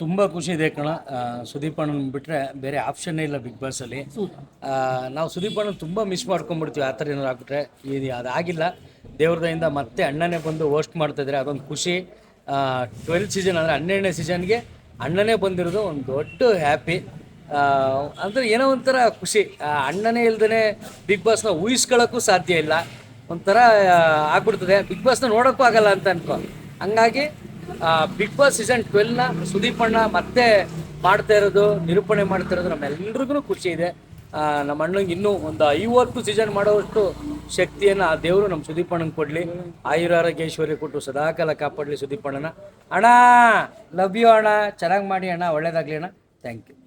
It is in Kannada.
ತುಂಬ ಖುಷಿ ಇದೆ ಕಣ. ಸುದೀಪ್ ಅಣ್ಣನ ಬಿಟ್ಟರೆ ಬೇರೆ ಆಪ್ಷನ್ನೇ ಇಲ್ಲ ಬಿಗ್ ಬಾಸಲ್ಲಿ ನಾವು ಸುದೀಪ್ ಅಣ್ಣನ ತುಂಬ ಮಿಸ್ ಮಾಡ್ಕೊಂಡ್ಬಿಡ್ತೀವಿ, ಆ ಥರ ಏನಾರು ಆಗ್ಬಿಟ್ರೆ. ಇದು ಅದಾಗಿಲ್ಲ ದೇವ್ರದಿಂದ ಮತ್ತೆ ಅಣ್ಣನೇ ಬಂದು ಹೋಸ್ಟ್ ಮಾಡ್ತಾಯಿದ್ರೆ ಅದೊಂದು ಖುಷಿ. ಟ್ವೆಲ್ತ್ ಸೀಸನ್ ಅಂದರೆ ಹನ್ನೆರಡನೇ ಸೀಸನ್ಗೆ ಅಣ್ಣನೇ ಬಂದಿರೋದು ಒಂದು ದೊಡ್ಡ ಹ್ಯಾಪಿ ಅಂದರೆ ಏನೋ ಒಂಥರ ಖುಷಿ. ಅಣ್ಣನೇ ಇಲ್ದೇ ಬಿಗ್ ಬಾಸ್ನ ಊಹಿಸ್ಕೊಳ್ಳೋಕ್ಕೂ ಸಾಧ್ಯ ಇಲ್ಲ. ಒಂಥರ ಆಗ್ಬಿಡ್ತದೆ. ಬಿಗ್ ಬಾಸ್ನ ನೋಡೋಕ್ಕೂ ಆಗಲ್ಲ ಅಂತ ಅನ್ಕೋ. ಹಂಗಾಗಿ ಬಿಗ್ ಬಾಸ್ ಸೀಸನ್ ಟ್ವೆಲ್ನ ಸುದೀಪ್ ಅಣ್ಣ ಮತ್ತೆ ಮಾಡ್ತಾ ಇರೋದು, ನಿರೂಪಣೆ ಮಾಡ್ತಾ ಇರೋದು ನಮ್ಮೆಲ್ರಿಗೂ ಖುಷಿ ಇದೆ. ನಮ್ಮ ಅಣ್ಣಂಗೆ ಇನ್ನೂ ಒಂದು ಐವತ್ತು ಸೀಸನ್ ಮಾಡೋವಷ್ಟು ಶಕ್ತಿಯನ್ನು ಆ ದೇವರು ನಮ್ಮ ಸುದೀಪ್ ಅಣ್ಣಂಗೆ ಕೊಡಲಿ. ಆಯುರ್ ಕೊಟ್ಟು ಸದಾಕಾಲ ಕಾಪಾಡಲಿ ಸುದೀಪ್ ಅಣ್ಣನ. ಅಣ್ಣ ಲವ್ ಯು ಅಣ್ಣ. ಚೆನ್ನಾಗಿ ಮಾಡಿ ಅಣ್ಣ, ಒಳ್ಳೇದಾಗಲಿ ಅಣ್ಣ. Thank you